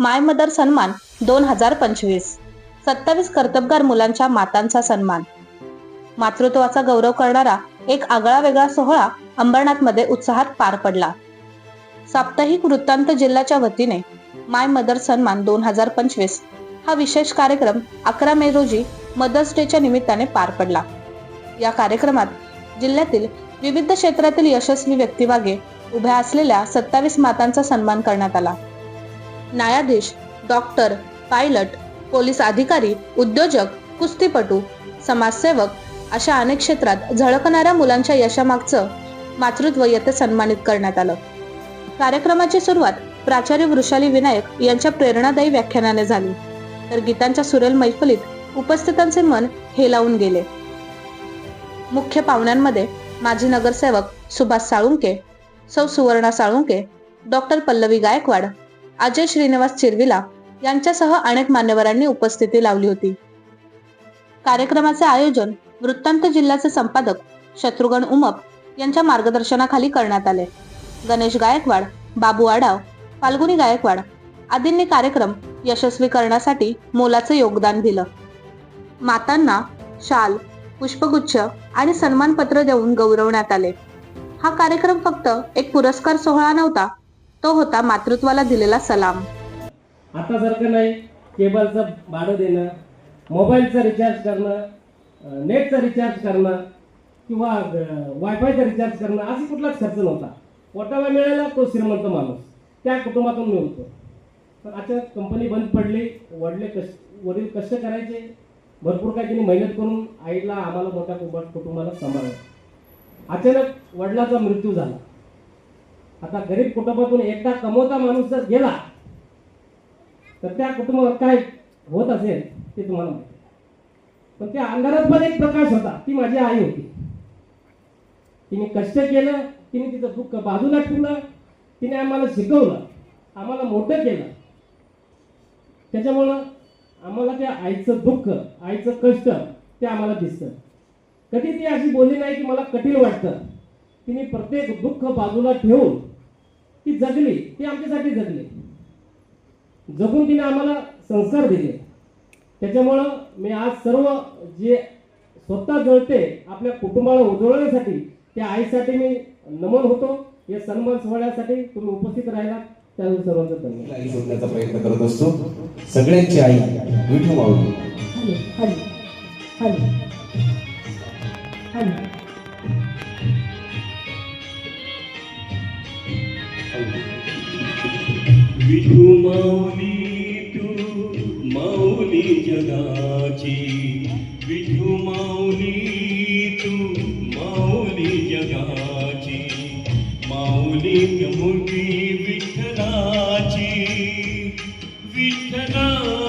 माय mother सन्मान दोन हजार पंचवीस. सत्तावीस कर्तबगार मुलांच्या मातांचा सन्मान. मातृत्वाचा गौरव करणारा एक आगळा वेगळा सोहळा अंबरनाथमध्ये उत्साहात पार पडला. साप्ताहिक वृत्तांत जिल्ह्याच्या वतीने माय मदर सन्मान दोन हजार पंचवीस हा विशेष कार्यक्रम अकरा मे रोजी मदर्स डेच्या निमित्ताने पार पडला. या कार्यक्रमात जिल्ह्यातील विविध क्षेत्रातील यशस्वी व्यक्तिवागे उभ्या असलेल्या सत्तावीस मातांचा सन्मान करण्यात आला. न्यायाधीश डॉक्टर पायलट पोलीस अधिकारी उद्योजक कुस्तीपटू समाजसेवक अशा अनेक क्षेत्रात झळकणाऱ्या मुलांच्या यशामागचं मातृत्व येथे सन्मानित करण्यात आलं. कार्यक्रमाची सुरुवात प्राचार्य वृषाली विनायक यांच्या प्रेरणादायी व्याख्यानाने झाली. तर गीतांच्या सुरेल मैफलीत उपस्थितांचे मन हेलावून गेले. मुख्य पाहुण्यांमध्ये माजी नगरसेवक सुभाष साळुंके सौ सुवर्णा साळुंके डॉक्टर पल्लवी गायकवाड अजय श्रीनिवास चिरविला यांच्यासह अनेक मान्यवरांनी उपस्थिती लावली होती. कार्यक्रमाचे आयोजन वृत्तांत जिल्ह्याचे संपादक शत्रुघ्न उमप यांच्या मार्गदर्शनाखाली करण्यात आले. गणेश गायकवाड बाबू आडाव फाल्गुनी गायकवाड आदींनी कार्यक्रम यशस्वी करण्यासाठी मोलाचं योगदान दिलं. मातांना शाल पुष्पगुच्छ आणि सन्मानपत्र देऊन गौरवण्यात आले. हा कार्यक्रम फक्त एक पुरस्कार सोहळा नव्हता तो होता मातृत्वाला दिलेला सलाम. आता सारखं नाही केबलचं भाडं देणं मोबाईलचं रिचार्ज करणं नेटचं रिचार्ज करणं किंवा वायफायचं रिचार्ज करणं असा कुठलाच खर्च नव्हता. पोटाला मिळाला तो श्रीमंत माणूस. त्या कुटुंबातून मिळतो. पण अचानक कंपनी बंद पडली वडले कष्ट वडील कष्ट करायचे भरपूर काही त्यांनी मेहनत करून आईला आम्हाला मोठ्या कुटुंबाला सांभाळलं. अचानक वडिलाचा मृत्यू झाला. आता गरीब कुटुंबातून एकटा कमवता माणूस जर गेला तर त्या कुटुंबावर काय होत असेल ते तुम्हाला माहिती पण त्या अंधारात पण एक प्रकाश होता ती माझी आई होती. तिने कष्ट केलं तिने तिचं दुःख बाजूला ठेवलं तिने आम्हाला शिकवलं आम्हाला मोठं केलं. त्याच्यामुळं आम्हाला त्या आईचं दुःख आईचं कष्ट ते आम्हाला दिसतं. कधी ती अशी बोलली नाही की मला कठीण वाटतं. तिने प्रत्येक दुःख बाजूला ठेवून ती जगली ती आमच्यासाठी जगली. जगून तिने आम्हाला संस्कार दिले. त्याच्यामुळं मी आज सर्व जे स्वतः जळते आपल्या कुटुंबाला उजळवण्यासाठी त्या आईसाठी मी नमन होतो. या सन्मान सोहळ्यासाठी तुम्ही उपस्थित राहिलात. त्यासाठी सर्वांचं धन्यवाद. आई शोधण्याचा प्रयत्न करत असतो. सगळ्यांची आई विठू माऊली. विठू माऊली तू माऊली जगाची. विठू माऊली तू माऊली जगाची. माऊली मोठी विठ्ठलाची. विठ्ठला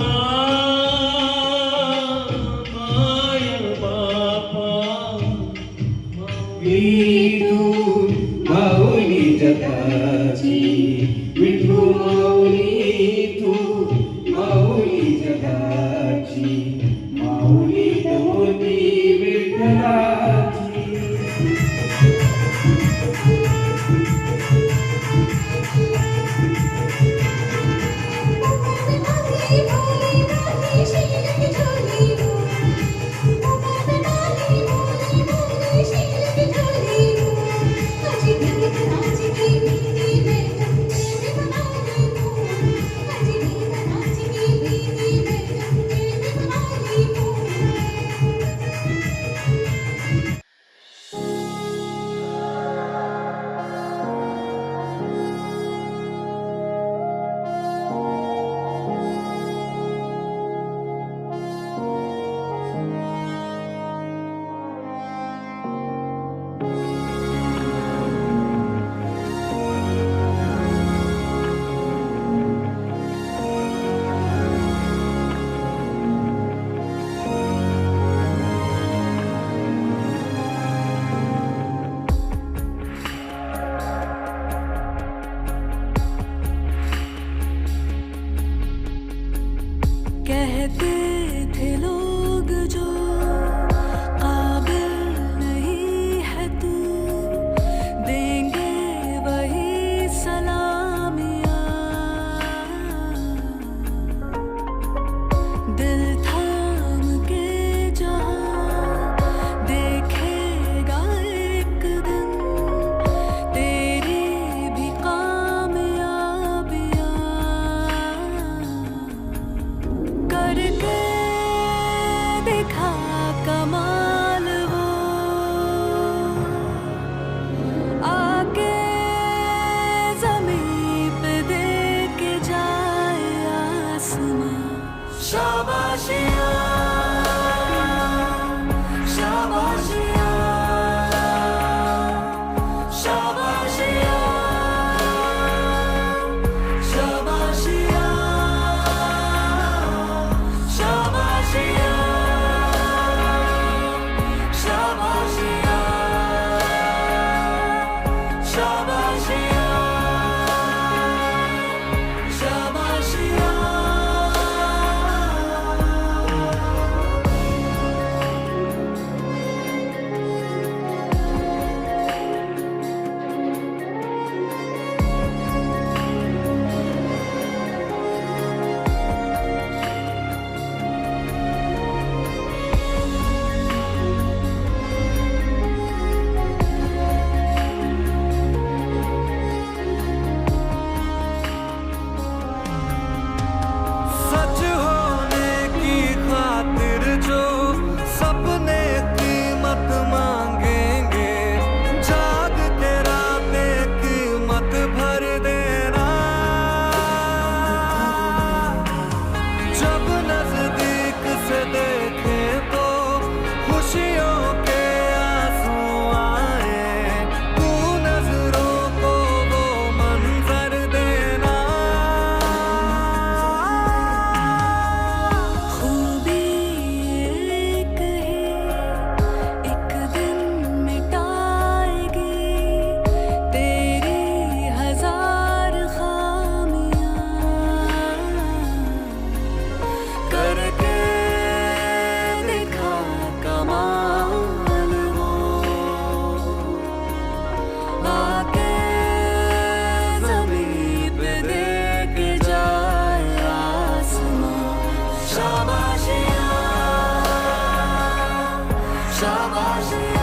माऊली थे लो Cause